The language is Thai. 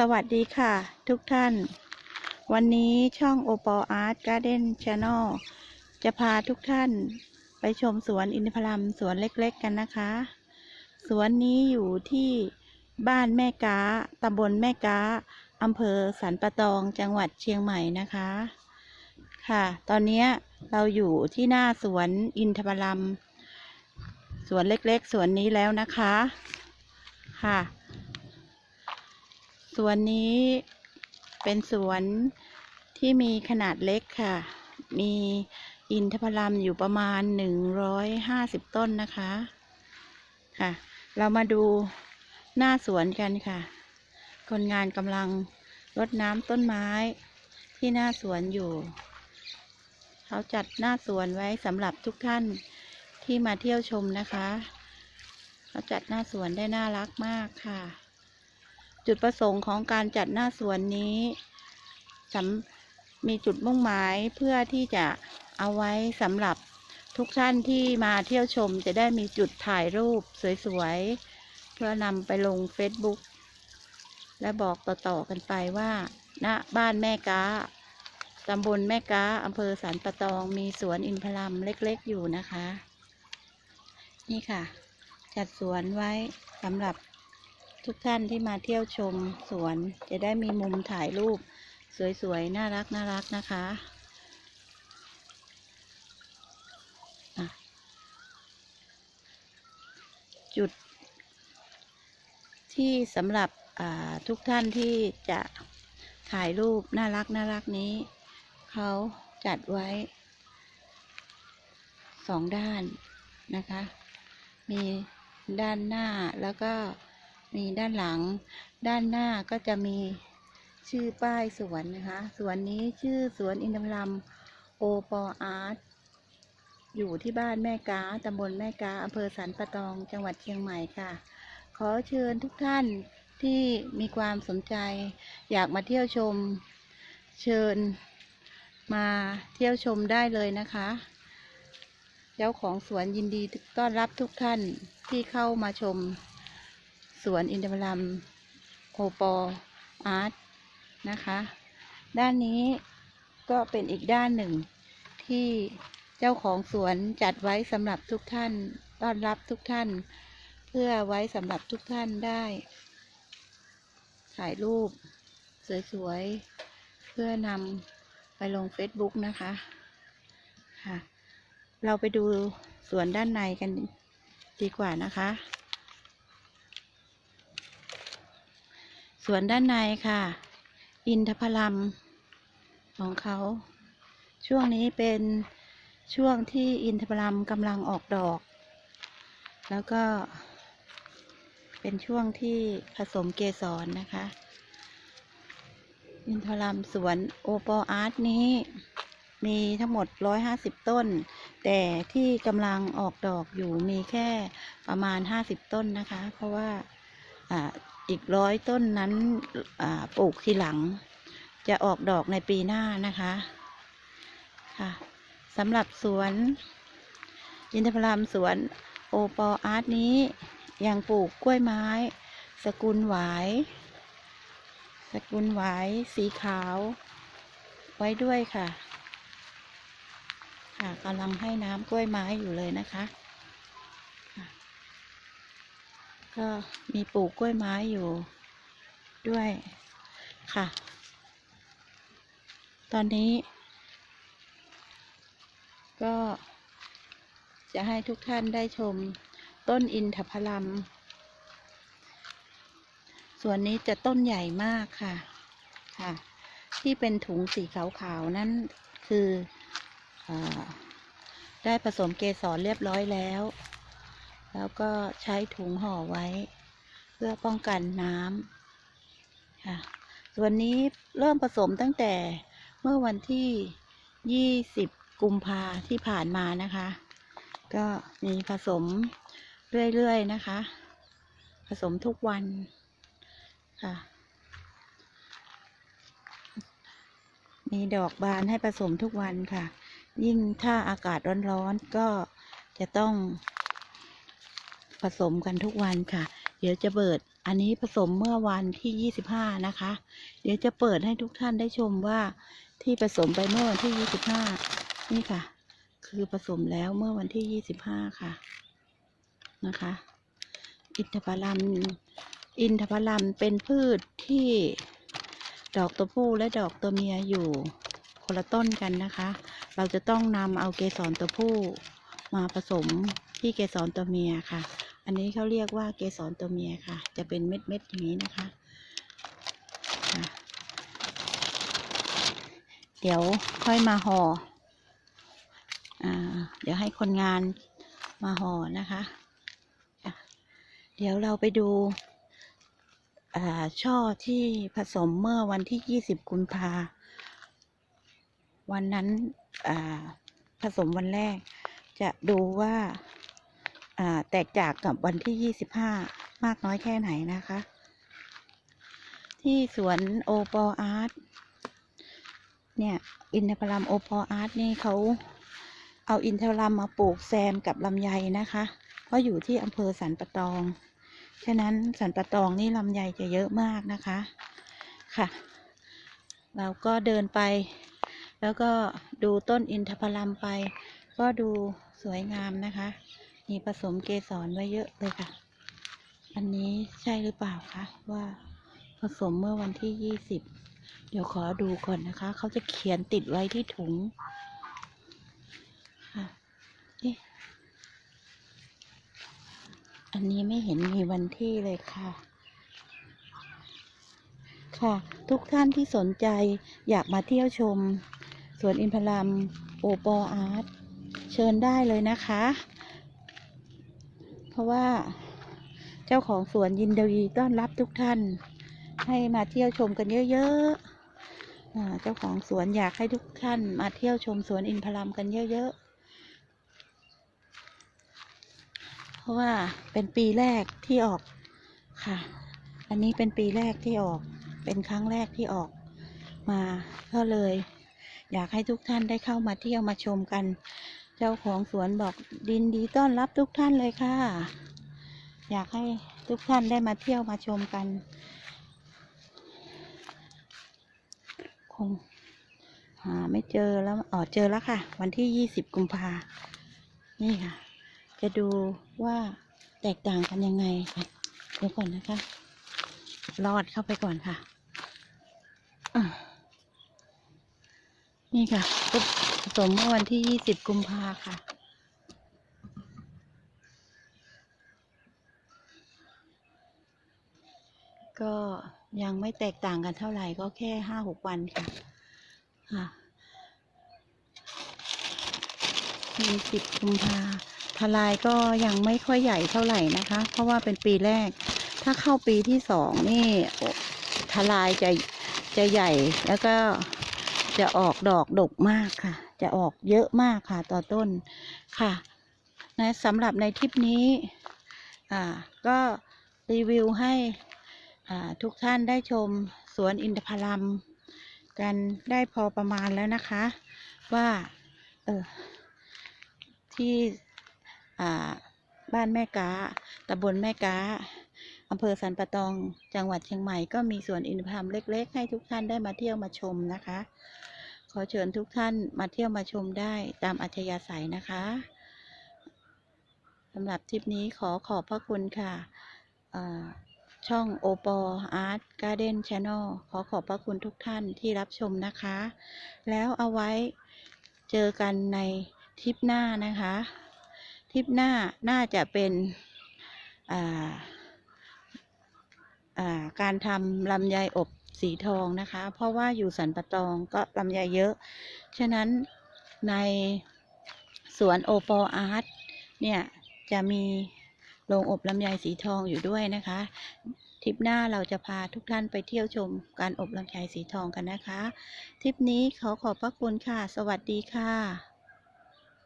สวัสดีค่ะ ทุกท่าน วันนี้ช่องโอปออาร์ตการ์เด้นชาแนลจะพาทุกท่านไปชมสวนอินทผลัมสวนเล็กๆกันนะคะ สวนนี้อยู่ที่บ้านแม่กาตำบลแม่กาอำเภอสันปะตองจังหวัดเชียงใหม่นะคะ ค่ะ ตอนนี้เราอยู่ที่หน้าสวนอินทผลัมสวนเล็กๆ สวนนี้แล้วนะคะ ค่ะ สวนนี้เป็นสวนที่มีขนาดเล็กค่ะ มีอินทผลัมอยู่ประมาณหนึ่งร้อยห้าสิบต้นนะคะค่ะ เรามาดูหน้าสวนกันค่ะ คนงานกำลังรดน้ำต้นไม้ที่หน้าสวนอยู่ เขาจัดหน้าสวนไว้สำหรับทุกท่านที่มาเที่ยวชมนะคะ เขาจัดหน้าสวนได้น่ารักมากค่ะ จุดประสงค์ของการจัดหน้าสวนนี้สำมีจุดมุ่งหมายเพื่อที่จะเอาไว้สำหรับทุกท่านที่มาเที่ยวชมจะได้มีจุดถ่ายรูปสวยๆ เพื่อนำไปลง Facebook และบอกต่อๆกันไปว่าณบ้านแม่ก้าตำบลแม่ก้าอำเภอสันปะตองมีสวนอินทผลัมเล็กๆอยู่นะคะ นี่ค่ะ จัดสวนไว้สำหรับ ทุกท่านที่มาเที่ยวชมสวนจะได้มีมุมถ่ายรูป สวยๆ น่ารักน่ารักนะคะจุด ที่สำหรับทุกท่านที่จะถ่ายรูปน่ารักน่ารักนี้ เขาจัดไว้สองด้านนะคะ มีด้านหน้าแล้วก็ มีด้านหลัง ด้านหน้าก็จะมีชื่อป้ายสวนนะคะ สวนนี้ชื่อสวนอินทผลัมโอปออาร์ตอยู่ที่บ้านแม่กาตำบลแม่กาอำเภอสันปะตอง จังหวัดเชียงใหม่ค่ะ ขอเชิญทุกท่านที่มีความสนใจ อยากมาเที่ยวชม เชิญมาเที่ยวชมได้เลยนะคะ เจ้าของสวนยินดีต้อนรับทุกท่านที่เข้ามาชม สวนอินทผลัมโอปออาร์ตนะคะ ด้านนี้ก็เป็นอีกด้านหนึ่งที่เจ้าของสวนจัดไว้สำหรับทุกท่านต้อนรับทุกท่าน เพื่อไว้สำหรับทุกท่านได้ ถ่ายรูป สวยๆ เพื่อนำไปลง Facebook นะคะค่ะ เราไปดูสวนด้านในกันดีกว่านะคะ สวนด้านในค่ะ อินทผลัมของเขา ช่วงนี้เป็นช่วงที่อินทผลัมกำลังออกดอก แล้วก็ เป็นช่วงที่ผสมเกสรนะคะ อินทผลัมสวนโอปออาร์ตนี้มีทั้งหมด 150 ต้น แต่ที่กำลังออกดอกอยู่มีแค่ประมาณ 50 ต้นนะคะ เพราะว่า อีกร้อยต้นนั้นปลูกทีหลัง จะออกดอกในปีหน้านะคะค่ะสำหรับสวนอินทผลัมสวนโอปออาร์ตนี้ยังปลูกกล้วยไม้ สกุลหวาย สกุลหวายสีขาว ไว้ด้วยค่ะ ค่ะกำลังให้น้ำกล้วยไม้อยู่เลยนะคะ ก็มีปลูกกล้วยไม้อยู่ด้วยค่ะ ตอนนี้ ก็จะให้ทุกท่านได้ชมต้นอินทผลัม ส่วนนี้จะต้นใหญ่มากค่ะ ค่ะ ที่เป็นถุงสีขาวๆ นั่นคืออได้ผสมเกสรเรียบร้อยแล้ว แล้วก็ใช้ถุงห่อไว้ เพื่อป้องกันน้ำค่ะ ส่วนนี้เริ่มผสมตั้งแต่เมื่อวันที่ 20 กุมภาที่ผ่านมานะคะ ก็มีผสมเรื่อยๆนะคะ ผสมทุกวันค่ะ มีดอกบานให้ผสมทุกวันค่ะ ยิ่งถ้าอากาศร้อนๆก็จะต้อง สมกันทุกวันค่ะ เดี๋ยวจะเบิดอันนี้ผสมเมื่อวันที่ 25 นะคะ เดี๋ยวจะเปิดให้ทุกท่านได้ชมว่าที่ผสมไปเมื่อวันที่ 25 นี่ค่ะ คือผสมแล้วเมื่อวันที่ 25 ค่ะนะคะ อินทผลัมอินทผลัมเป็นพืชที่ดอกตัวผู้และดอกตัวเมียอยู่คนละต้นกันนะคะ เราจะต้องนำเอาเกสรตัวผู้มาผสมที่เกสรตัวเมียค่ะ อันนี้เขาเรียกว่าเกสรตัวเมียค่ะ จะเป็นเม็ดเม็ดๆอย่างนี้นะคะ เดี๋ยวค่อยมาห่ออ่าเดี๋ยวให้คนงานมาห่อนะคะะเดี๋ยวเราไปดูช่อที่ผสมเมื่อวันที่ 20 กุมภาวันนั้นผสมวันแรก จะดูว่า แตกจากกับวันที่ 25 มากน้อยแค่ไหนนะคะ ที่สวนโอปออาร์ตเนี่ยอินทผลัมโอปออาร์ตนี่เขาเอาอินทผลัมมาปลูกแซมกับลำไยนะคะ เพราะอยู่ที่อำเภอสันปะตอง ฉะนั้นสันปะตองนี่ลำไยจะเยอะมากนะคะค่ะ เราก็เดินไป แล้วก็ดูต้นอินทผลัมไป ก็ดูสวยงามนะคะ มีผสมเกสรไว้เยอะเลยค่ะ อันนี้ใช่หรือเปล่าคะว่าผสมเมื่อวันที่ยี่สิบเดี๋ยวขอดูก่อนนะคะ เขาจะเขียนติดไว้ที่ถุงค่ะอันนี้ไม่เห็นมีวันที่เลยค่ะ ค่ะ ทุกท่านที่สนใจอยากมาเที่ยวชมสวนอินทผลัมโอปออาร์ตเชิญได้เลยนะคะ เพราะว่าเจ้าของสวนยินดีต้อนรับทุกท่าน ให้มาเที่ยวชมกันเยอะๆเจ้าของสวนอยากให้ทุกท่านมาเที่ยวชมสวนอินทผลัมกันเยอะๆ เพราะว่าเป็นปีแรกที่ออกค่ะ อันนี้เป็นปีแรกที่ออก เป็นครั้งแรกที่ออกมาก็เลย อยากให้ทุกท่านได้เข้ามาเที่ยวมาชมกัน เจ้าของสวนบอกดินดีต้อนรับทุกท่านเลยค่ะ อยากให้ทุกท่านได้มาเที่ยวมาชมกัน คงหาไม่เจอแล้วอ๋อเจอแล้วค่ะ วันที่ยี่สิบกุมภา นี่ค่ะ จะดูว่าแตกต่างกันยังไงค่ะเดี๋ยวก่อนนะคะ รอดเข้าไปก่อนค่ะะนี่ค่ะปุ๊บ สมเมื่อวันที่ยี่สิบกุมภาค่ะ ก็ยังไม่แตกต่างกันเท่าไหร่ก็แค่ห้าหกวันค่ะค่ะยี่สิบกุมภาทลายก็ยังไม่ค่อยใหญ่เท่าไหร่นะคะ เพราะว่าเป็นปีแรก ถ้าเข้าปีที่สองนี่ทลายจะจะใหญ่แล้วก็จะออกดอกดกมากค่ะ จะออกเยอะมากค่ะต่อต้นค่ะนะสำหรับในทริปนี้อ่าก็รีวิวให้อ่าทุกท่านได้ชมสวนอินทผลัมกันได้พอประมาณแล้วนะคะ ว่าเออที่อ่าบ้านแม่กาตำบลแม่กาอำเภอสันปะตอง จังหวัดเชียงใหม่ก็มีสวนอินทผลัมเล็ก ๆ ให้ทุกท่านได้มาเที่ยวมาชมนะคะ อเชิญทุกท่านมาเที่ยวมาชมได้ตามอัธยาศัยนะคะสำหรับทริปนี้ขอขอบพระคุณค่ะ ช่องโอปออาร์ตการ์เด้นชาแนลขอขอบพระคุณทุกท่านที่รับชมนะคะ แล้วเอาไว้เจอกันในทริปหน้านะคะ ทริปหน้าน่าจะเป็นการทำลำไยอบ สีทองนะคะ เพราะว่าอยู่สันปะตองก็ลำไยเยอะ ฉะนั้นในสวนโอปออาร์ตเนี่ยจะมีโรงอบลำไยสีทองอยู่ด้วยนะคะ ทริปหน้าเราจะพาทุกท่านไปเที่ยวชมการอบลำไยสีทองกันนะคะ ทริปนี้ขอขอบพระคุณค่ะ สวัสดีค่ะ